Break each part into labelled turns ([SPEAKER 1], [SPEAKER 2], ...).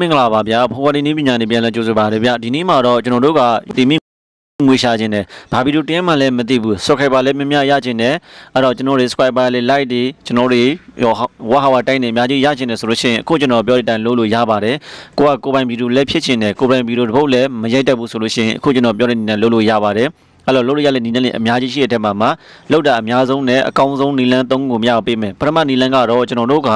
[SPEAKER 1] မင်္ဂလာပါဗျာဖော်ဝါဒီနည်းပညာနေပြန်လဲကြိုဆိုပါရဗျာဒီနေ့မှာတော့ကျွန်တော်တို့ကဒီမိငွေရှာခြင်းတယ်ဘာဗီဒီယိုတင်းမှလည်းမသိဘူး subscriber လည်းမများရခြင်းတယ်အဲ့တော့ကျွန်တော်တွေ subscriber လေး like တွေကျွန်တော်တွေဝါဟာဝတိုင်းနေအများကြီးရခြင်းတယ်ဆိုလို့ရှိရင်အခုကျွန်တော်ပြောတဲ့အတိုင်းလို့လို့ရပါတယ်ကိုကကိုပိုင်ဗီဒီယိုလည်းဖြစ်ခြင်းတယ်ကိုပိုင်ဗီဒီယိုတစ်ပုတ်လည်းမရိုက်တတ်ဘူးဆိုလို့ရှိရင်အခုကျွန်တော်ပြောတဲ့နေနဲ့လို့လို့ရပါတယ် အဲ့တော့လို့ရတဲ့နီလန်းလေးအများကြီးရှိတဲ့ထဲမှာမှာလောက်တာအများဆုံးနဲ့အကောင်းဆုံးနီလန်း၃ခုမြောက်ပေးမယ်ပထမနီလန်းကတော့ကျွန်တော်တို့က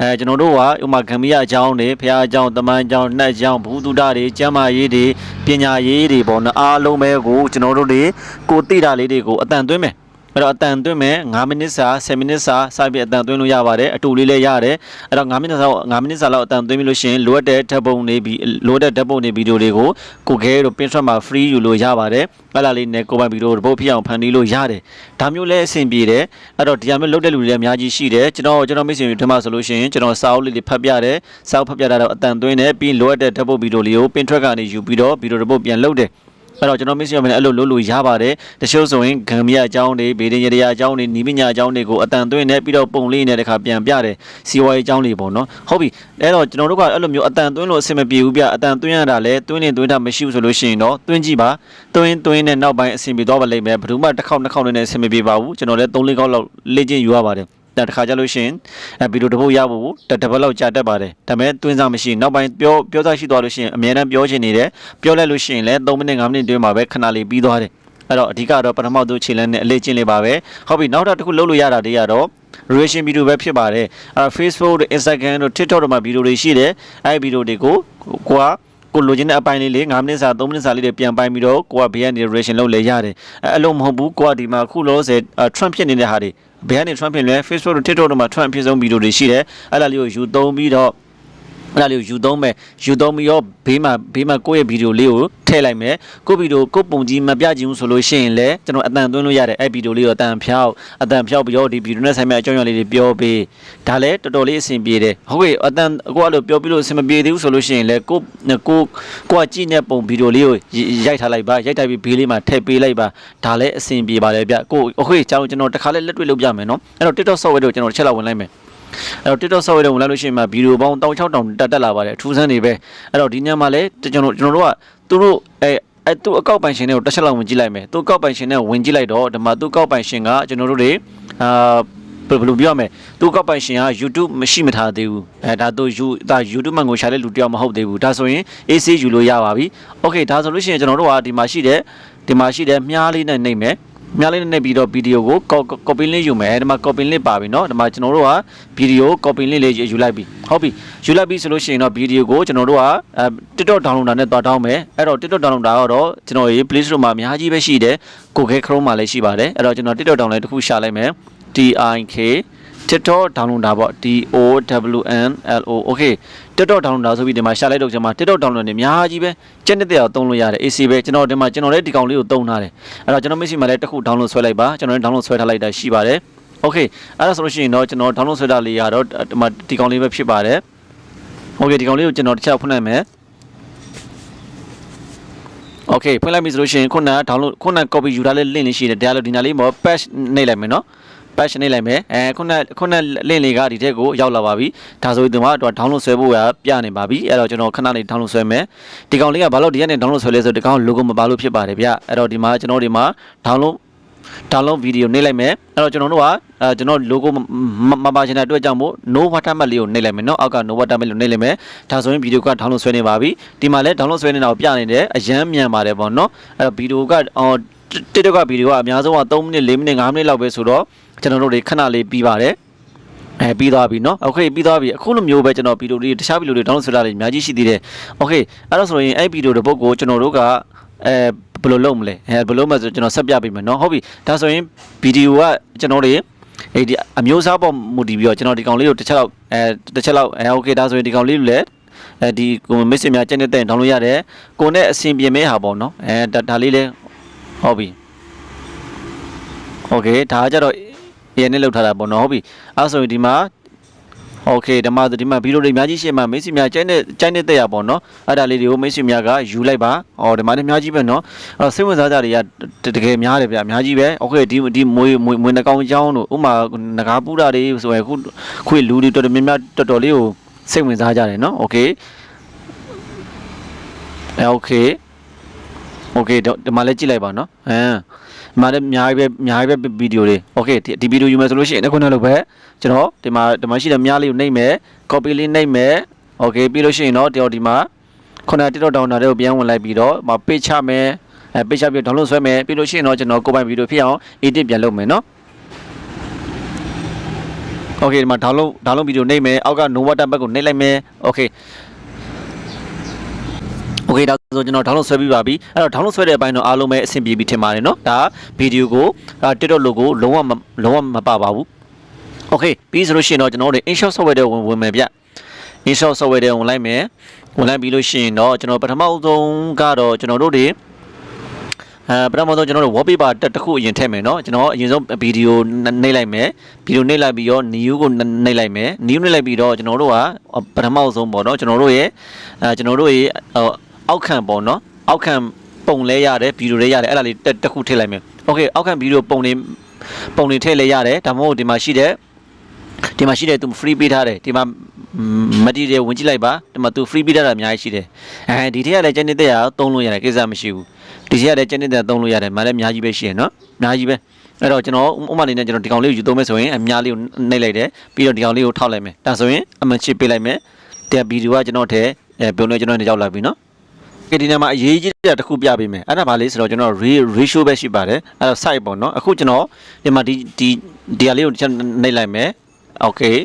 [SPEAKER 1] အဲကျွန်တော်တို့ကဥမာဂမ်ဘီယာအကြောင်းတွေဖះအကြောင်းတမန်အကြောင်းနှက်အကြောင်းဘူးတုဒတွေကျမ်းမာရေးတွေပညာရေးတွေပေါ့နော်အားလုံးပဲကိုကျွန်တော်တို့တွေကိုသိတာလေးတွေကိုအတန်သွင်းမယ် အဲ့တော့အတန်သွင်းမယ်9မိနစ်စာ10မိနစ်စာစပြီးအတန်သွင်းလို့ရပါတယ်အတူလေးလည်းရတယ်အဲ့တော့9မိနစ်စာ9မိနစ်စာလောက်အတန်သွင်းပြီးလို့ရှိရင်လိုအပ်တဲ့ဓာတ်ပုံတွေပြီးလိုအပ်တဲ့ဓာတ်ပုံတွေဗီဒီယိုတွေကိုကိုခဲတို့ Pinterest မှာ free ယူလို့ရပါတယ်အဲ့ဒါလေးနဲ့ကိုပိုင်ဗီဒီယိုတစ်ပုတ်ဖြစ်အောင်ဖန်တီးလို့ရတယ်ဒါမျိုးလည်းအဆင်ပြေတယ်အဲ့တော့ဒီဟာမျိုးလုပ်တဲ့လူတွေလည်းအများကြီးရှိတယ်ကျွန်တော်ကျွန်တော်မိတ်ဆွေတွေထမဆိုလို့ရှိရင်ကျွန်တော်စာအုပ်လေးတွေဖတ်ပြတယ်စာအုပ်ဖတ်ပြတာတော့အတန်သွင်းတယ်ပြီးလိုအပ်တဲ့ဓာတ်ပုံဗီဒီယိုလေးကို Pinterest ကနေယူပြီးတော့ဗီဒီယိုတစ်ပုတ်ပြန်လုပ်တယ် အဲ့တော့ကျွန်တော်မစ်ဆီယမနဲ့အဲ့လိုလုပ်လို့ရပါတယ်တချို့ဆိုရင်ဂမ်ဘီယာအကြောင်းတွေဗေဒင်ရရအကြောင်းတွေနီးပညာအကြောင်းတွေကိုအတန်သွင်းနေပြီးတော့ပုံလေးနဲ့တခါပြန်ပြတယ်စီဝါရေးအကြောင်းတွေပေါ့နော်ဟုတ်ပြီအဲ့တော့ကျွန်တော်တို့ကအဲ့လိုမျိုးအတန်သွင်းလို့အဆင်မပြေဘူးဗျအတန်သွင်းရတာလဲသွင်းနေသွင်းတာမရှိဘူးဆိုလို့ရှိရင်တော့သွင်းကြည့်ပါသွင်းသွင်းနဲ့နောက်ပိုင်းအဆင်ပြေတော့ပါလိမ့်မယ်ဘယ်သူမှတစ်ခေါက်နှစ်ခေါက်နဲ့အဆင်မပြေပါဘူးကျွန်တော်လည်း၃၄ခေါက်လောက်လေ့ကျင့်ယူရပါတယ် တခါကြလို့ရှိရင်အဲဗီဒီယိုတစ်ပုတ်ရဖို့တစ်ပတ်လောက်ကြာတတ်ပါတယ်ဒါပေမဲ့တွင်းစားမရှိနောက်ပိုင်းပြောပြောစားရှိသွားလို့ရှိရင်အများအားပြောချင်နေတယ်ပြောလိုက်လို့ရှိရင်လည်း3မိနစ်5မိနစ်တွင်းမှာပဲခဏလေးပြီးသွားတယ်အဲ့တော့အဓိကတော့ပထမဆုံးခြေလမ်းနဲ့အလေးကျင့်လေးပါပဲဟုတ်ပြီနောက်တစ်ခုလုပ်လို့ရတာတွေကတော့ reaction video ပဲဖြစ်ပါတယ်အဲ့တော့ Facebook တို့ Instagram တို့ TikTok တို့မှာဗီဒီယိုတွေရှိတယ်အဲ့ဒီဗီဒီယိုတွေကိုကိုကကိုလိုချင်တဲ့အပိုင်းလေးလေး9မိနစ်စာ3မိနစ်စာလေးတွေပြန်ပိုင်းပြီးတော့ကိုကဘေးကနေ reaction လုပ်လဲရတယ်အဲအဲ့လိုမဟုတ်ဘူးကိုကဒီမှာခုလောဆယ် Trump ဖြစ်နေတဲ့ဟာတွေ ဘယ်ကနေ Trump ဖြစ်လဲ Facebook တို့ TikTok တို့မှာ Trump ဖြစ်ဆုံးဗီဒီယိုတွေရှိတယ်အဲ့ဒါလေးကိုယူသုံးပြီးတော့ အဲ့ဒါလေးကိုယူသုံးမယ်ယူသုံးပြီးတော့ဘေးမှာဘေးမှာကိုယ့်ရဲ့ဗီဒီယိုလေးကိုထည့်လိုက်မယ်ကိုဗီဒီယိုကိုပုံကြီးမပြချင်ဘူးဆိုလို့ရှိရင်လည်းကျွန်တော်အတန်သွင်းလို့ရတယ်အဲ့ဗီဒီယိုလေးကိုအတန်ဖြောက်အတန်ဖြောက်ပြီးတော့ဒီဗီဒီယိုနဲ့ဆိုင်မဲ့အကြောင်းအရာလေးတွေပြောပေးဒါလည်းတော်တော်လေးအဆင်ပြေတယ်ဟုတ်ကဲ့အတန်ကိုအဲ့လိုပြောပြီးလို့အဆင်မပြေသေးဘူးဆိုလို့ရှိရင်လည်းကိုကိုကိုကကြည့်နေပုံဗီဒီယိုလေးကိုရိုက်ထားလိုက်ပါရိုက်တိုက်ပြီးဘေးလေးမှာထည့်ပေးလိုက်ပါဒါလည်းအဆင်ပြေပါတယ်ဗျကိုဟုတ်ကဲ့ကျွန်တော်ကျွန်တော်တစ်ခါလေးလက်တွေ့လုပ်ပြမယ်နော်အဲ့တော့ TikTok software ကိုကျွန်တော်တစ်ချက်လောက်ဝင်လိုက်မယ် အဲ့တော့ TikTok software တွေဝင်လာလို့ရှိရင်မှဗီဒီယိုပေါင်း1600တက်တက်လာပါတယ်အထူးဆန်းနေပဲအဲ့တော့ဒီညမှာလည်းကျွန်တော်ကျွန်တော်တို့ကသူတို့အဲအဲသူအကောက်ပိုင်ရှင်တွေကိုတစ်ချက်လောက်ဝင်ကြည့်လိုက်မယ်သူအကောက်ပိုင်ရှင်နဲ့ဝင်ကြည့်လိုက်တော့ဒီမှာသူအကောက်ပိုင်ရှင်ကကျွန်တော်တို့တွေအာဘယ်လိုပြောမလဲသူကောက်ပိုင်ရှင်က YouTube မရှိမထားသေးဘူးအဲဒါသူ You ဒါ YouTube မှာငိုရှာတဲ့လူတယောက်မဟုတ်သေးဘူးဒါဆိုရင် AC ယူလို့ရပါပြီ Okay ဒါဆိုလို့ရှိရင်ကျွန်တော်တို့ကဒီမှာရှိတဲ့ဒီမှာရှိတဲ့မြားလေးနဲ့နှိပ်မယ် မြားလေးနဲ့နှိပ်ပြီးတော့ဗီဒီယိုကို copy link ယူမယ်ဒီမှာ copy link ပါပြီเนาะဒီမှာကျွန်တော်တို့ကဗီဒီယို copy link လေးယူလိုက်ပြီဟုတ်ပြီယူလိုက်ပြီဆိုလို့ရှိရင်တော့ဗီဒီယိုကိုကျွန်တော်တို့ကအဲ TikTok downloader နဲ့သွားတောင်းမယ်အဲ့တော့ TikTok downloader ကတော့ကျွန်တော်ရေ Play Store မှာအများကြီးပဲရှိတယ်ကိုခဲ Chrome မှာလည်းရှိပါတယ်အဲ့တော့ကျွန်တော် TikTok download တစ်ခုရှာလိုက်မယ် TIK TikTok downloader ပေါ့ D O W N L O okay TikTok downloader ဆိုပြီးဒီမှာရှာလိုက်တော့ကျွန်မ TikTok download နေအများကြီးပဲကျက်နေတဲ့အောင်သုံးလို့ရတယ် AC ပဲကျွန်တော်ဒီမှာကျွန်တော်လည်းဒီကောင်လေးကိုသုံးထားတယ်အဲ့တော့ကျွန်တော်မရှိမှလည်းတစ်ခု download ဆွဲလိုက်ပါကျွန်တော်လည်း download ဆွဲထားလိုက်တာရှိပါတယ်โอเคအဲ့ဒါဆိုလို့ရှိရင်တော့ကျွန်တော် download ဆွဲတာလေးရတော့ဒီမှာဒီကောင်လေးပဲဖြစ်ပါတယ်โอเคဒီကောင်လေးကိုကျွန်တော်တစ်ချက်ဖွင့်လိုက်မယ်โอเคဖွင့်လိုက်ပြီဆိုလို့ရှိရင်ခုနက download ခုန copy ယူထားတဲ့ link လေးရှိတယ်ဒါလို့ဒီနာလေးမှာ patch နှိပ်လိုက်မယ်နော် patch နှိပ်လိုက်မယ်အဲခုနခုန link လေးကဒီထက်ကိုရောက်လာပါပြီဒါဆိုရင်ဒီမှာတော့ download ဆွဲဖို့ရပြနေပါပြီအဲ့တော့ကျွန်တော်ခဏလေး download ဆွဲမယ်ဒီကောင်လေးကဘာလို့ဒီကနေ download ဆွဲလဲဆိုဒီကောင် logo မပါလို့ဖြစ်ပါတယ်ဗျအဲ့တော့ဒီမှာကျွန်တော်ဒီမှာ download download video နှိပ်လိုက်မယ်အဲ့တော့ကျွန်တော်တို့ကအဲကျွန်တော် logo မပါချင်တဲ့အတွက်ကြောင့်မို့ no watermark လေးကိုနှိပ်လိုက်မယ်เนาะအောက်က no watermark လေးနှိပ်လိုက်မယ်ဒါဆိုရင် video က download ဆွဲနေပါပြီဒီမှာလည်း download ဆွဲနေတာကိုပြနေတယ်အရန်မြန်ပါတယ်ပေါ့เนาะအဲ့တော့ video ကအော် TikTok ကဗီဒီယိုကအများဆုံးက3မိနစ်4မိနစ်5မိနစ်လောက်ပဲဆိုတော့ ကျွန်တော်တို့တွေခဏလေးပြီးပါတယ်အဲပြီးသွားပြီเนาะโอเคပြီးသွားပြီအခုလိုမျိုးပဲကျွန်တော်ဗီဒီယိုတွေတခြားဗီဒီယိုတွေ download ဆွဲတာတွေအများကြီးရှိသေးတယ်โอเคအဲ့တော့ဆိုရင်အဲ့ဗီဒီယိုတစ်ပုဒ်ကိုကျွန်တော်တို့ကအဲဘယ်လိုလုပ်မလဲအဲဘယ်လိုမှဆိုကျွန်တော်ဆက်ပြပေးမယ်เนาะဟုတ်ပြီဒါဆိုရင်ဗီဒီယိုကကျွန်တော်တွေအဲ့ဒီအမျိုးအစားပေါ်မူတည်ပြီးတော့ကျွန်တော်ဒီကောင်လေးကိုတစ်ချက်လောက်အဲတစ်ချက်လောက်အဲโอเคဒါဆိုရင်ဒီကောင်လေးကိုလည်းအဲဒီကိုမစ်စင်များကျက်နေတဲ့ download ရတယ်ကိုနဲ့အဆင်ပြေမဲဟာပေါ့เนาะအဲဒါလေးလည်းဟုတ်ပြီโอเคဒါကကြတော့ AI နဲ့လောက်ထားတာပေါ့နော်ဟုတ်ပြီအဲဆိုရင်ဒီမှာโอเคဒီမှာဒီမှာဗီဒီယိုတွေအများကြီးရှင်းမှာမိတ်ဆွေများကျိုင်းတဲ့ကျိုင်းတဲ့တက်ရပေါ့နော်အဲ့ဒါလေးတွေကိုမိတ်ဆွေများကယူလိုက်ပါဟောဒီမှာလည်းအများကြီးပဲနော်အဲ့တော့စိတ်ဝင်စားကြတွေကတကယ်များတယ်ဗျအများကြီးပဲโอเคဒီဒီမွေမွေမွေနှကောင်ချောင်းတို့ဥမာငကားပူတာတွေဆိုရင်ခုခွေလူတွေတော်တော်များများတော်တော်လေးကိုစိတ်ဝင်စားကြတယ်နော်โอเค အဲโอเคโอเคတော့ဒီမှာလည်းကြည့်လိုက်ပါနော်ဟမ် ဒီမှာလည်းအများကြီးပဲအများကြီးပဲဗီဒီယိုတွေโอเคဒီဒီဗီဒီယိုယူမယ်ဆိုလို့ရှိရင်အခုနလိုပဲကျွန်တော်ဒီမှာဒီမှာရှိတဲ့မြားလေးကိုနှိပ်မယ် copy လေးနှိပ်မယ်โอเคပြီးလို့ရှိရင်တော့ဒီမှာခုန TikTok download တွေကိုပြန်ဝင်လိုက်ပြီးတော့မ page ချမယ်အဲ page ချပြီး download ဆွဲမယ်ပြီးလို့ရှိရင်တော့ကျွန်တော်ကိုယ်ပိုင်ဗီဒီယိုဖြစ်အောင် edit ပြန်လုပ်မယ်နော် โอเคဒီမှာ download download ဗီဒီယိုနှိပ်မယ်အောက်က no water back ကိုနှိပ်လိုက်မယ်โอเค โอเคဒါဆိုကျွန်တော် download ဆွဲပြီးပါပြီအဲ့တော့ download ဆွဲတဲ့အပိုင်းတော့အားလုံးပဲအဆင်ပြေပြီထင်ပါတယ်เนาะဒါဗီဒီယိုကိုဒါ TikTok logo လုံးဝမလုံးဝမပါပါဘူးโอเคပြီးဆိုလို့ရှိရင်တော့ကျွန်တော်တို့ InShot software တွေဝင်ဝင်မယ်ဗျ InShot software တွေဝင်လိုက်မယ်ဝင်လိုက်ပြီးလို့ရှိရင်တော့ကျွန်တော်ပထမဆုံးကတော့ကျွန်တော်တို့တွေအဲပထမဆုံးကျွန်တော်တို့ wallpaper တက်တစ်ခုအရင်ထည့်မယ်เนาะကျွန်တော်အရင်ဆုံးဗီဒီယိုနှိပ်လိုက်မယ်ဗီဒီယိုနှိပ်လိုက်ပြီးတော့ new ကိုနှိပ်လိုက်မယ် new နှိပ်လိုက်ပြီးတော့ကျွန်တော်တို့ကပထမဆုံးပေါ့เนาะကျွန်တော်တို့ရဲ့အဲကျွန်တော်တို့ရဲ့ အောက်ခံပေါ့เนาะအောက်ခံပုံလဲရတယ်ဗီဒီယိုလဲရတယ်အဲ့ဒါလေးတက်တစ်ခုထည့်လိုက်မယ်โอเคအောက်ခံဗီဒီယိုပုံတွေပုံတွေထည့်လဲရတယ်ဒါမှမဟုတ်ဒီမှာရှိတဲ့ဒီမှာရှိတဲ့သူ free ပေးထားတယ်ဒီမှာ material ဝင်ကြည့်လိုက်ပါဒီမှာ तू free ပေးထားတာအများကြီးရှိတယ်အဲဒီထက်ကလည်းကျန်နေတဲ့ဟာသုံးလို့ရတယ်ကိစ္စမရှိဘူးဒီထက်ကလည်းကျန်နေတဲ့သုံးလို့ရတယ်မလည်းအများကြီးပဲရှိရနော်အများကြီးပဲအဲ့တော့ကျွန်တော်ဥပမာအနေနဲ့ကျွန်တော်ဒီကောင်လေးကိုယူသုံးမယ်ဆိုရင်အများလေးကိုနှိပ်လိုက်တယ်ပြီးတော့ဒီကောင်လေးကိုထောက်လိုက်မယ်ဒါဆိုရင်အမှန်ချစ်ပေးလိုက်မယ်တဲ့ဗီဒီယိုကကျွန်တော်ထဲအဲပြုံးနေကျွန်တော်နေရောက်လာပြီနော် ကဲဒီနေ့မှာအရေးကြီးတဲ့တစ်ခုပြပေးမယ်အဲ့ဒါဘာလဲဆိုတော့ကျွန်တော် ratio ပဲရှိပါတယ်အဲ့တော့ site ပေါ့နော်အခုကျွန်တော်ဒီမှာဒီဒီဒီဟာလေးကိုကျွန်တော်နှိပ်လိုက်မယ် okay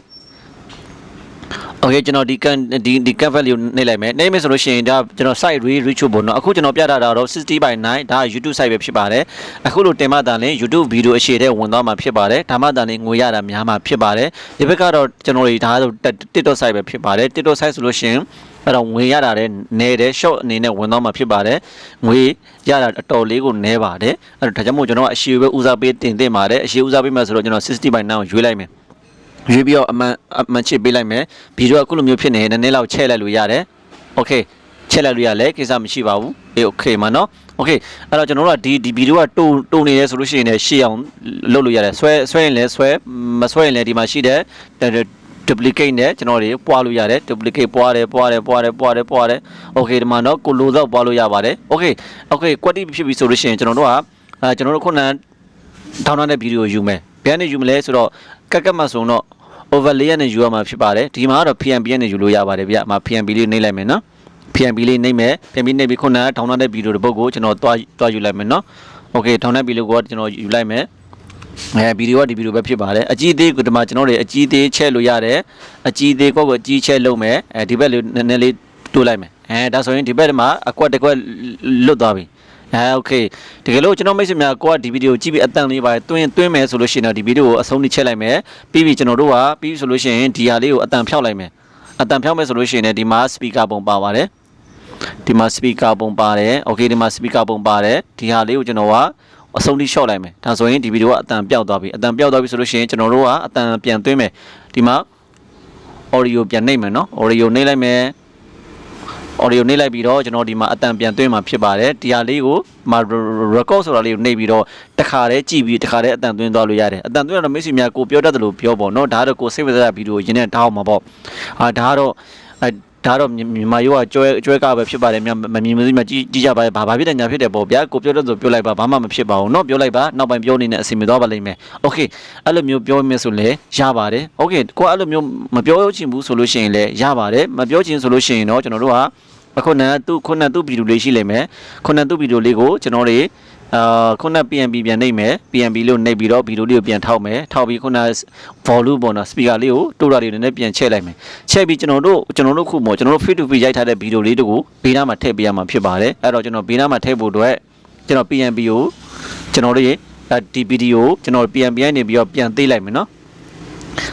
[SPEAKER 1] โอเคကျွန်တော်ဒီကန်ဒီဒီ canvas လေးကိုနှိပ်လိုက်မယ်နှိပ်မယ်ဆိုလို့ရှိရင်ဒါကျွန်တော် site re reach ပေါ့နော်အခုကျွန်တော်ပြတာတော့60 by 9ဒါ YouTube site ပဲဖြစ်ပါတယ်အခုလိုတင်မှတန်လင်း YouTube video အရှိတဲ့ဝင်သွားမှာဖြစ်ပါတယ်ဒါမှတန်လင်းငွေရတာများမှာဖြစ်ပါတယ်ဒီဘက်ကတော့ကျွန်တော်ဒီဒါဆို TikTok site ပဲဖြစ်ပါတယ် TikTok site ဆိုလို့ရှိရင်အဲ့တော့ငွေရတာလည်းနဲတယ် short အနေနဲ့ဝင်သွားမှာဖြစ်ပါတယ်ငွေရတာအတော်လေးကိုနဲပါတယ်အဲ့တော့ဒါကြောင့်မို့ကျွန်တော်အရှိပဲဦးစားပေးတင်သင့်ပါတယ်အရှိဦးစားပေးမှဆိုတော့ကျွန်တော်60 by 9ကိုရွေးလိုက်မယ် ရွေးပြီးတော့အမှန်အမှန်ချစ်ပေးလိုက်မယ်ဗီဒီယိုအခုလိုမျိုးဖြစ်နေရင်နည်းနည်းလောက်ချဲ့လိုက်လို့ရတယ်โอเคချဲ့လိုက်လို့ရလဲကိစ္စမရှိပါဘူးအေးโอเคမှာနော်โอเคအဲ့တော့ကျွန်တော်တို့ကဒီဒီဗီဒီယိုကတုံတုံနေရဲဆိုလို့ရှိရင်လည်းရှေ့အောင်လုပ်လို့ရတယ်ဆွဲဆွဲရင်လည်းဆွဲမဆွဲရင်လည်းဒီမှာရှိတဲ့ duplicate နဲ့ကျွန်တော်တွေပွားလို့ရတယ် duplicate ပွားတယ်ပွားတယ်ပွားတယ်ပွားတယ်ပွားတယ်โอเคဒီမှာတော့ကိုလိုတော့ပွားလို့ရပါတယ်โอเคโอเค quality ဖြစ်ပြီဆိုလို့ရှိရင်ကျွန်တော်တို့ကအဲကျွန်တော်တို့ခုနဒေါင်းတဲ့ဗီဒီယိုယူမယ်ဘယ်ကနေယူမလဲဆိုတော့ ကက်ကက်မှဆိုတော့ overlay နဲ့ယူရမှာဖြစ်ပါတယ်ဒီမှာကတော့ PNB နဲ့ယူလို့ရပါတယ်ဗျအမ PNB လေးနှိပ်လိုက်မယ်နော် PNB လေးနှိပ်မယ် PNB နှိပ်ပြီးခုနဒေါင်းတဲ့ဗီဒီယိုတစ်ပုဒ်ကိုကျွန်တော်တွားတွားယူလိုက်မယ်နော်โอเคဒေါင်းတဲ့ဗီဒီယိုကိုကျွန်တော်ယူလိုက်မယ်အဲဗီဒီယိုကဒီဗီဒီယိုပဲဖြစ်ပါတယ်အကြီးသေးကဒီမှာကျွန်တော်တွေအကြီးသေးချဲ့လို့ရတယ်အကြီးသေးကောကိုအကြီးချဲ့လုပ်မယ်အဲဒီဘက်လေးနည်းနည်းလေးတိုးလိုက်မယ်အဲဒါဆိုရင်ဒီဘက်မှာအကွက်တစ်ကွက်လွတ်သွားပြီ အဲโอเคတကယ်လို့ကျွန်တော်မိတ်ဆွေများကိုကဒီဗီဒီယိုကြည့်ပြီးအတန်လေးပါတွင်းတွင်းမယ်ဆိုလို့ရှိရင်တော့ဒီဗီဒီယိုကိုအဆုံးထိချက်လိုက်မယ်ပြီးပြီကျွန်တော်တို့ကပြီးပြီဆိုလို့ရှိရင်ဒီဟာလေးကိုအတန်ဖြောက်လိုက်မယ်အတန်ဖြောက်မယ်ဆိုလို့ရှိရင်လည်းဒီမှာ speaker ပုံပါပါတယ်ဒီမှာ speaker ပုံပါတယ်โอเคဒီမှာ speaker ပုံပါတယ်ဒီဟာလေးကိုကျွန်တော်ကအဆုံးထိ short လိုက်မယ်ဒါဆိုရင်ဒီဗီဒီယိုကအတန်ပြောက်သွားပြီအတန်ပြောက်သွားပြီဆိုလို့ရှိရင်ကျွန်တော်တို့ကအတန်ပြန်သွင်းမယ်ဒီမှာ audio ပြန်နှိပ်မယ်နော် audio နှိပ်လိုက်မယ် audio နှိပ်လိုက်ပြီးတော့ကျွန်တော်ဒီမှာအတန်ပြန်သွင်းမှာဖြစ်ပါတယ်ဒီဟာလေးကိုမှာ record ဆိုတာလေးကိုနှိပ်ပြီးတော့တခါတည်းကြည့်ပြီးတခါတည်းအတန်သွင်းသွားလို့ရတယ်အတန်သွင်းတော့မိတ်ဆွေများကိုပြောတတ်တယ်လို့ပြောပေါ့နော်ဒါကတော့ကိုစိတ်ဝင်စားတဲ့ဗီဒီယိုရင်းနဲ့တောင်းမှာပေါ့အာဒါကတော့အဲ ဒါတော့မြန်မာရိုးကကျွဲကျွဲကပဲဖြစ်ပါတယ်မမမြင်မသိမကြည့်ကြည့်ကြပါဘာဘာဖြစ်တယ်ညာဖြစ်တယ်ပေါ့ဗျာကိုပြောတဲ့ဆိုပြောလိုက်ပါဘာမှမဖြစ်ပါဘူးเนาะပြောလိုက်ပါနောက်ပိုင်းပြောနေတဲ့အစီအမံသွားပါလိမ့်မယ်โอเคအဲ့လိုမျိုးပြောမယ်ဆိုလဲရပါတယ်โอเคကိုအဲ့လိုမျိုးမပြောချင်ဘူးဆိုလို့ရှိရင်လည်းရပါတယ်မပြောချင်ဆိုလို့ရှိရင်တော့ကျွန်တော်တို့ကအခုနကသူခုနသူဗီဒီယိုလေးရှိလိမ့်မယ်ခုနသူဗီဒီယိုလေးကိုကျွန်တော်တွေ အာခုန PNB ပြန်နှိပ်မယ် PNB လို့နှိပ်ပြီးတော့ဗီဒီယိုလေးကိုပြန်ထောက်မယ်ထောက်ပြီးခုန volume ပေါ့နော် speaker လေးကိုတိုးတာလေးနည်းနည်းပြန်ချဲ့လိုက်မယ်ချဲ့ပြီးကျွန်တော်တို့ကျွန်တော်တို့ခုမို့ကျွန်တော်တို့ fit to fit ရိုက်ထားတဲ့ဗီဒီယိုလေးတို့ကိုဘေးနားမှာထည့်ပေးရမှာဖြစ်ပါတယ်အဲ့တော့ကျွန်တော်ဘေးနားမှာထည့်ဖို့အတွက်ကျွန်တော် PNB ကိုကျွန်တော်တို့ရဲ့ဒီဗီဒီယိုကျွန်တော် PNB ကနေပြီးတော့ပြန်သိလိုက်မယ်နော်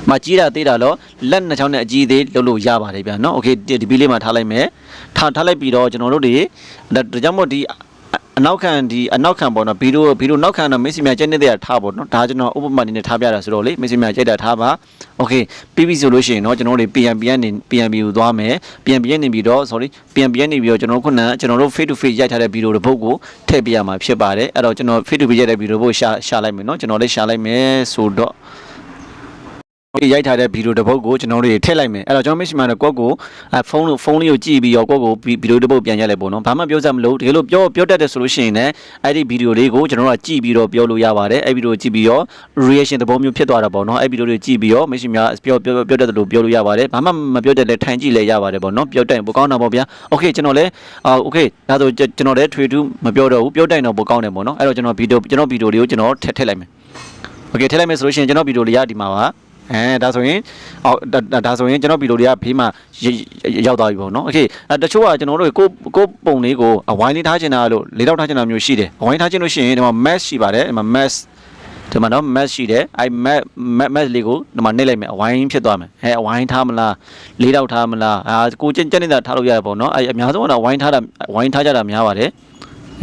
[SPEAKER 1] မကြီးတာသေးတာတော့လက်နှစ်ချောင်းနဲ့အကြီးသေးလုပ်လို့ရပါတယ်ဗျာနော်โอเคဒီဘီလေးမှာထားလိုက်မယ်ထားထားလိုက်ပြီးတော့ကျွန်တော်တို့တွေဒါကြောင့်မို့ဒီ အနောက်ခံဒီအနောက်ခံပေါ့နော်ဗီဒီယိုဗီဒီယိုနောက်ခံတော့မက်ဆီမြကျက်နေတဲ့ထားပေါ့နော်ဒါကျွန်တော်ဥပမာအနေနဲ့ထားပြတာဆိုတော့လေမက်ဆီမြကျက်တာထားပါโอเคပြီးပြီဆိုလို့ရှိရင်တော့ကျွန်တော်တို့ PNB ကနေ PNB ကိုသွားမယ် PNB ကနေပြီးတော့ sorry PNB ကနေပြီးတော့ကျွန်တော်ခုနကျွန်တော်တို့ face to face ရိုက်ထားတဲ့ဗီဒီယိုတစ်ပုဒ်ကိုထည့်ပြရမှာဖြစ်ပါတယ်အဲ့တော့ကျွန်တော် face to face ရိုက်တဲ့ဗီဒီယိုဘုတ်ရှာရှာလိုက်မယ်နော်ကျွန်တော်လည်းရှာလိုက်မယ်ဆိုတော့ ဒီရိုက်ထားတဲ့ဗီဒီယိုတစ်ပုဒ်ကိုကျွန်တော်တို့ထည့်လိုက်မယ်အဲ့တော့ကျွန်တော်မိတ်ဆွေများတို့ကော့ကိုဖုန်းလို့ဖုန်းလေးကိုကြည့်ပြီးရောကော့ကိုဗီဒီယိုတစ်ပုဒ်ပြန်ရိုက်လိုက်ပေါ့နော်ဘာမှပြောစရာမလိုတကယ်လို့ပြောပြောတတ်တယ်ဆိုလို့ရှိရင်လည်းအဲ့ဒီဗီဒီယိုလေးကိုကျွန်တော်တို့ကကြည့်ပြီးတော့ပြောလို့ရပါတယ်အဲ့ဗီဒီယိုကြည့်ပြီးရော reaction သဘောမျိုးဖြစ်သွားတာပေါ့နော်အဲ့ဗီဒီယိုတွေကြည့်ပြီးရောမိတ်ဆွေများပြောပြောပြောတတ်တယ်လို့ပြောလို့ရပါတယ်ဘာမှမပြောတတ်လည်းထိုင်ကြည့်လည်းရပါတယ်ပေါ့နော်ပြောတတ်ရင်ပိုကောင်းတာပေါ့ဗျာ okay ကျွန်တော်လည်း okay ဒါဆိုကျွန်တော်လည်းထွေထူးမပြောတော့ဘူးပြောတတ်ရင်တော့ပိုကောင်းတယ်ပေါ့နော်အဲ့တော့ကျွန်တော်ဗီဒီယိုကျွန်တော်ဗီဒီယိုလေးကိုကျွန်တော်ထည့်ထည့်လိုက်မယ် okay ထည့်လိုက်မယ်ဆိုလို့ရှိရင်ကျွန်တော်ဗီဒီယိုလေးရဒီမှာပါ အဲဒါဆိုရင်အော်ဒါဆိုရင်ကျွန်တော်ဗီဒီယိုတွေကဖေးမှာရောက်သွားပြီပေါ့နော်โอเคတချို့ကကျွန်တော်တို့ကိုကိုပုံလေးကိုအဝိုင်းလေးထားချင်တာလို့လေးတော့ထားချင်တာမျိုးရှိတယ်အဝိုင်းထားချင်လို့ရှိရင်ဒီမှာ mesh ရှိပါတယ်ဒီမှာ mesh ဒီမှာတော့ mesh ရှိတယ်အဲ mesh mesh လေးကိုဒီမှာနှိပ်လိုက်မယ်အဝိုင်းဖြစ်သွားမယ်အဲအဝိုင်းထားမလားလေးတော့ထားမလားအာကိုကျင့်ကျင့်နေတာထားလို့ရတယ်ပေါ့နော်အဲအများဆုံးကတော့အဝိုင်းထားတာအဝိုင်းထားကြတာများပါတယ်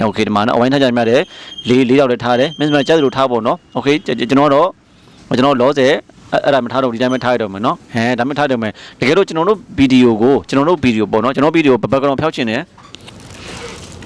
[SPEAKER 1] โอเคဒီမှာနော်အဝိုင်းထားကြများတယ်လေးလေးတော့လည်းထားတယ်မင်းမကြက်လို့ထားပေါ့နော်โอเคကျွန်တော်တော့ကျွန်တော်လောဆယ် အဲ့ဒါမထားတော့ဒီတိုင်းမထားရတော့မယ်နော်ဟဲဒါမှထားတော့မယ်တကယ်လို့ကျွန်တော်တို့ဗီဒီယိုကိုကျွန်တော်တို့ဗီဒီယိုပေါ့နော်ကျွန်တော်ဗီဒီယို background ဖျောက်ချင်တယ်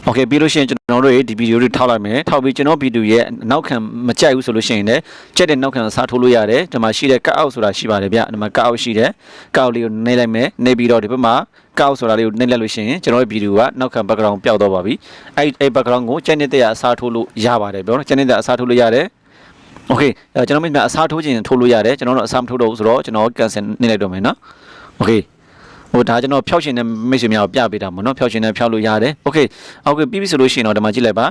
[SPEAKER 1] โอเคပြီးလို့ရှိရင်ကျွန်တော်တို့ဒီဗီဒီယိုတွေထောက်လိုက်မယ်ထောက်ပြီးကျွန်တော်ဗီဒီယိုရဲ့နောက်ခံမကြိုက်ဘူးဆိုလို့ရှိရင်လည်းကြက်တဲ့နောက်ခံစားထိုးလို့ရတယ်ဒီမှာရှိတဲ့ cut out ဆိုတာရှိပါတယ်ဗျဒီမှာ cut out ရှိတယ် cut out လေးကိုနှိပ်လိုက်မယ်နှိပ်ပြီးတော့ဒီဘက်မှာ cut out ဆိုတာလေးကိုနှိပ်လိုက်လို့ရှိရင်ကျွန်တော်ရဲ့ဗီဒီယိုကနောက်ခံ background ပျောက်တော့ပါပြီအဲ့အဲ့ background ကိုကြက်နေတဲ့အစားထိုးလို့ရပါတယ်ပြောနော်ကြက်နေတဲ့အစားထိုးလို့ရတယ် โอเคအဲကျွန်တော်မြင်အစားထိုးခြင်းထိုးလို့ရတယ်ကျွန်တော်တို့အစားမထိုးတော့ဘူးဆိုတော့ကျွန်တော် cancel နေလိုက်တော့မယ်နော်โอเคဟိုဒါကျွန်တော်ဖျောက်ရှင်တဲ့မိတ်ဆွေများကိုပြပေးတာပေါ့နော်ဖျောက်ရှင်နဲ့ဖျောက်လို့ရတယ်โอเคโอเคပြီးပြီဆိုလို့ရှိရင်တော့ဒီမှာကြည့်လိုက်ပါ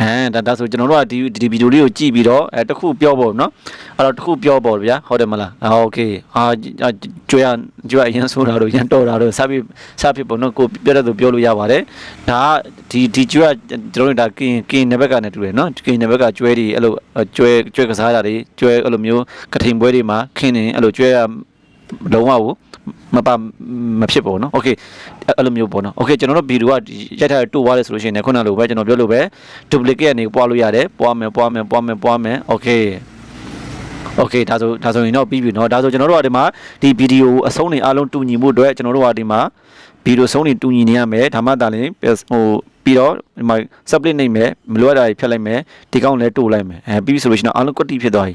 [SPEAKER 1] အဲဒါဒါဆိုကျွန်တော်တို့ကဒီဒီဗီဒီယိုလေးကိုကြည့်ပြီးတော့အဲတခုပြောပေါ့နော်အဲ့တော့တခုပြောပေါ့ဗျာဟုတ်တယ်မလားအာโอเคအာကျွေးရကျွေးရအရင်ဆိုတာတော့ရန်တော်တာတော့စပြီးစပြီးပေါ့နော်ကိုပြောတဲ့သူပြောလို့ရပါတယ်ဒါကဒီဒီကျွေးရကျွန်တော်တို့ဒါကင်ကင်နယ်ဘက်ကနဲ့တူတယ်နော်ကင်နယ်ဘက်ကကျွဲတွေအဲ့လိုကျွဲကျွဲကစားတာတွေကျွဲအဲ့လိုမျိုးကထိန်ပွဲတွေမှာခင်းနေအဲ့လိုကျွဲရ လုံးဝကိုမပါမဖြစ်ပေါ့နော်โอเคအဲ့လိုမျိုးပေါ့နော်โอเคကျွန်တော်တို့ဗီဒီယိုကရိုက်ထားတူသွားတယ်ဆိုလို့ရှိရင်ခုနလိုပဲကျွန်တော်ပြောလို့ပဲ duplicate ကနေပွားလို့ရတယ်ပွားမယ်ပွားမယ်ပွားမယ်ပွားမယ်โอเคโอเคဒါဆိုဒါဆိုရင်တော့ပြီးပြီเนาะဒါဆိုကျွန်တော်တို့ကဒီမှာဒီဗီဒီယိုအဆုံးနေအားလုံးတူညီမှုအတွက်ကျွန်တော်တို့ကဒီမှာဗီဒီယိုဆုံးနေတူညီနေရမယ်ဒါမှသာလျှင်ဟို ပြီးတော့ဒီမှာ split နေမယ်မလိုအပ်တာတွေဖြတ်လိုက်မယ်ဒီကောင်းလည်းတိုးလိုက်မယ်အဲပြီးပြီဆိုလို့ရှိရင်အားလုံး quality ဖြစ်သွားပြီ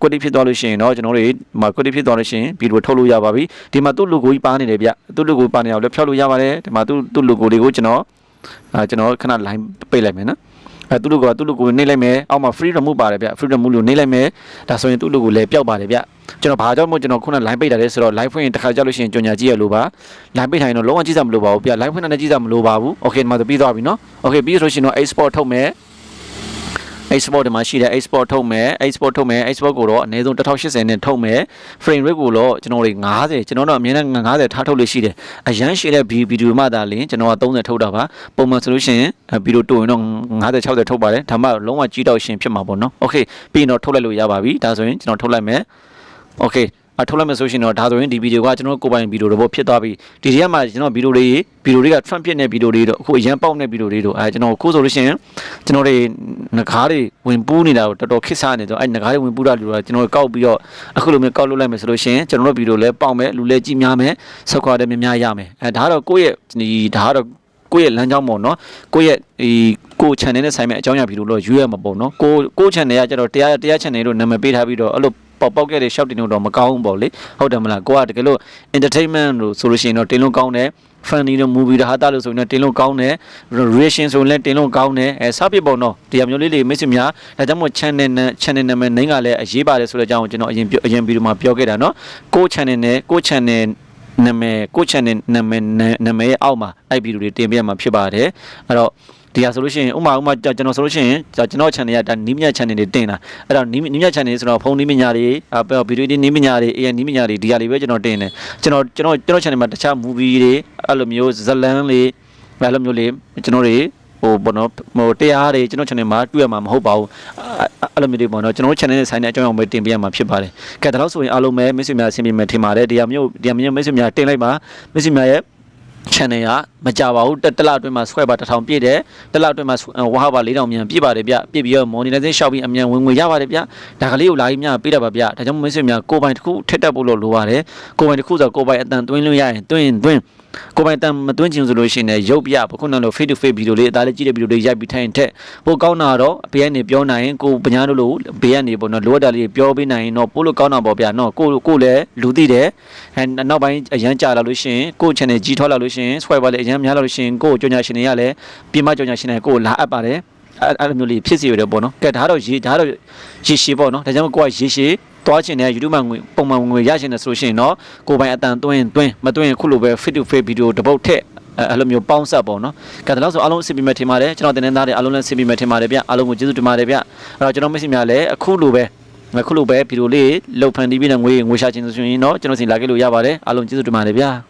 [SPEAKER 1] quality ဖြစ်သွားလို့ရှိရင်တော့ကျွန်တော်တို့ဒီမှာ quality ဖြစ်သွားလို့ရှိရင်ဗီဒီယိုထုတ်လို့ရပါပြီဒီမှာသူ့ logo ကြီးပါနေတယ်ဗျသူ့ logo ပါနေအောင်လည်းဖြောက်လို့ရပါတယ်ဒီမှာသူ့သူ့ logo တွေကိုကျွန်တော်အာကျွန်တော်ခဏ line ပိတ်လိုက်မယ်နော် အဲသူ့ logo ကသူ့ logo နှိပ်လိုက်မယ်အောက်မှာ free remove ပါတယ်ဗျ free remove လို့နှိပ်လိုက်မယ်ဒါဆိုရင်သူ့ logo လည်းပျောက်ပါတယ်ဗျကျွန်တော်ဘာကြောင့်မို့ကျွန်တော်ခုန line ပိတ်တာလဲဆိုတော့ live ဖွင့်ရင်တစ်ခါကြောက်လို့ရှိရင်ကြော်ညာကြည့်ရလို့ပါ line ပိတ်ထိုင်တော့လုံးဝကြည့်စရာမလိုပါဘူးဗျ live ဖွင့်တာလည်းကြည့်စရာမလိုပါဘူး okay ဒီမှာပြီးသွားပြီနော် okay ပြီးဆိုရှင်တော့ export ထုတ်မယ် export ဒီမှာရှိတဲ့ export ထုတ်မယ် export ထုတ်မယ် export ကိုတော့အနည်းဆုံး1080နဲ့ထုတ်မယ် frame rate ကိုတော့ကျွန်တော်တို့90ကျွန်တော်တို့အမြဲတမ်း90ထားထုတ်လို့ရှိတယ်အရန်ရှိတဲ့ဗီဒီယိုမှသာလင်ကျွန်တော်က30ထုတ်တာပါပုံမှန်ဆိုလို့ရှိရင်ဗီဒီယိုတိုရင်တော့50 60ထုတ်ပါတယ်ဒါမှလုံးဝကြီးတော့ရှင်ဖြစ်မှာပေါ့နော် okay ပြီးရင်တော့ထုတ်လိုက်လို့ရပါပြီဒါဆိုရင်ကျွန်တော်ထုတ်လိုက်မယ် okay အထုတ်လိုက်မယ်ဆိုရှင်တော့ဒါဆိုရင်ဒီဗီဒီယိုကကျွန်တော်ကိုယ်ပိုင်ဗီဒီယိုတော့ဖြစ်သွားပြီဒီထဲမှာကျွန်တော်ဗီဒီယိုတွေဗီဒီယိုတွေက Trump ဖြစ်တဲ့ဗီဒီယိုတွေတော့အခုအရန်ပေါက်တဲ့ဗီဒီယိုတွေတော့အဲကျွန်တော်ခုဆိုလို့ရှိရင်ကျွန်တော်တွေငကားတွေဝင်ပူးနေတာတော့တော်တော်ခစ်စားနေတော့အဲငကားတွေဝင်ပူးတာလို့တော့ကျွန်တော်ကောက်ပြီးတော့အခုလိုမျိုးကောက်လုပ်လိုက်မယ်ဆိုလို့ရှိရင်ကျွန်တော်တို့ဗီဒီယိုလည်းပေါက်မယ်လူလည်းကြည့်များမယ်ဆောက်ခွာတယ်များများရမယ်အဲဒါကတော့ကိုယ့်ရဲ့ဒီဒါကတော့ကိုယ့်ရဲ့လမ်းကြောင်းပေါ့နော်ကိုယ့်ရဲ့ဒီကို channel နဲ့ဆိုင်မဲ့အကြောင်းအရာဗီဒီယိုတော့ရွေးရမှာပေါ့နော်ကိုကို channel ကကျတော့တရားတရား channel လို့နာမည်ပေးထားပြီးတော့အဲ့လို ပေါက်ပေါက်ခဲ့တဲ့ရှောက်တင်လို့တော့မကောင်းဘူးပေါ့လေဟုတ်တယ်မလားကိုကတကယ်လို့ entertainment လို့ဆိုလို့ရှိရင်တော့တင်လို့ကောင်းတယ် funny လို့ movie တော့ဟာတာလို့ဆိုရင်တင်လို့ကောင်းတယ် reaction ဆိုရင်လည်းတင်လို့ကောင်းတယ်အဲစပစ်ပေါ့နော်တရားမျိုးလေးတွေမိတ်ဆွေများဒါကြောင့်မို့ channel နဲ့ channel နာမည်နိုင်ကလည်းအရေးပါတယ်ဆိုတဲ့အကြောင်းကိုကျွန်တော်အရင်အရင်ဗီဒီယိုမှာပြောခဲ့တာနော်ကို channel နဲ့ကို channel နာမည်ကို channel နာမည်နာမည်ရဲ့အောက်မှာအဲ့ဗီဒီယိုတွေတင်ပြမှာဖြစ်ပါတယ်အဲ့တော့ ဒီဟာဆိုလို့ရှိရင်ဥမာဥမာကျွန်တော်ဆိုလို့ရှိရင်ကျွန်တော် channel ကဒါနီးမြ channel တွေတင်တာအဲ့တော့နီးနီးမြ channel ဆိုတော့ဖုန်းနီးမြတွေအဗီဒီယိုတွေနီးမြတွေ AN နီးမြတွေဒီဟာတွေပဲကျွန်တော်တင်တယ်ကျွန်တော်ကျွန်တော်ကျွန်တော် channel မှာတခြား movie တွေအဲ့လိုမျိုးဇလန်းလေးအဲ့လိုမျိုးလေးကျွန်တော်တွေဟိုဘောနော်ဟိုတရားတွေကျွန်တော် channel မှာတွေ့ရမှာမဟုတ်ပါဘူးအဲ့လိုမျိုးတွေပေါ့နော်ကျွန်တော် channel နဲ့ဆိုင်တဲ့အကြောင်းအရာပဲတင်ပြရမှာဖြစ်ပါတယ်ကဲဒါလို့ဆိုရင်အားလုံးပဲမိတ်ဆွေများအဆင်ပြေမယ်ထင်ပါတယ်တရားမျိုးတရားမျိုးမိတ်ဆွေများတင်လိုက်ပါမိတ်ဆွေများရဲ့ channel ကမကြပါဘူးတစ်လအတွင်းမှာ square ပါ1000ပြည့်တယ်တစ်လအတွင်းမှာဝါဟာပါ4000မြန်ပြည့်ပါတယ်ဗျပြည့်ပြီးတော့ monetization ရှောက်ပြီးအမြန်ဝင်ငွေရပါတယ်ဗျဒါကလေးကိုလာပြီးများပေးတာပါဗျဒါကြောင့်မိတ်ဆွေများကိုပိုင်တစ်ခုထက်တက်ဖို့လို့လိုပါတယ်ကိုပိုင်တစ်ခုဆိုကိုပိုင်အတန်သွင်းလို့ရရင်သွင်းသွင်း ကိုယ်ပိုင်တန်မသွင်းချင်ဆိုလို့ရှိရင်လည်းရုပ်ပြပခုနလို face to face ဗီဒီယိုလေးအသားလေးကြည့်တဲ့ဗီဒီယိုလေးရိုက်ပြီးထိုင်ထက်ပိုကောင်းတာတော့ဘေးကနေပြောနိုင်ရင်ကိုပညာတို့လိုဘေးကနေပေါ့နော်လိုအပ်တာလေးပြောပေးနိုင်ရင်တော့ပို့လို့ကောင်းတာပေါ့ဗျာနော်ကိုကိုလည်းလူသိတယ်အဲနောက်ပိုင်းအရန်ကြာလာလို့ရှိရင်ကို channel ကြီးထွားလာလို့ရှိရင် swipe ပါလေအရန်များလာလို့ရှိရင်ကိုကြောင်ညာရှင်တွေကလည်းပြင်မကြောင်ညာရှင်တွေကိုလာအပ်ပါတယ်အဲ့အဲ့လိုမျိုးလေးဖြစ်စီရတယ်ပေါ့နော်ကဲဒါတော့ရေဒါတော့ရေရှည်ပေါ့နော်ဒါကြောင့်ကိုကရေရှည် သွားချင်တဲ့ YouTube မှာငွေပုံမှန်ငွေရချင်တယ်ဆိုလို့ရှိရင်တော့ကိုယ်ပိုင်အတန်သွင်းသွင်းမသွင်းခုလိုပဲ fit to fit video တစ်ပုတ်ထက်အဲအဲ့လိုမျိုးပေါင်းဆက်ပေါ့နော်ကဲဒါတော့ဆိုအားလုံးအဆင်ပြေမယ်ထင်ပါတယ်ကျွန်တော်တင်နေသားတွေအားလုံးလည်းအဆင်ပြေမယ်ထင်ပါတယ်ဗျအားလုံးကိုကျေးဇူးတင်ပါတယ်ဗျအဲ့တော့ကျွန်တော်မရှိများလည်းအခုလိုပဲအခုလိုပဲဗီဒီယိုလေးလှုပ်ဖန်တီးပြီးတော့ငွေငွေရှာချင်ဆိုရင်တော့ကျွန်တော်စီလာခဲ့လို့ရပါတယ်အားလုံးကျေးဇူးတင်ပါတယ်ဗျ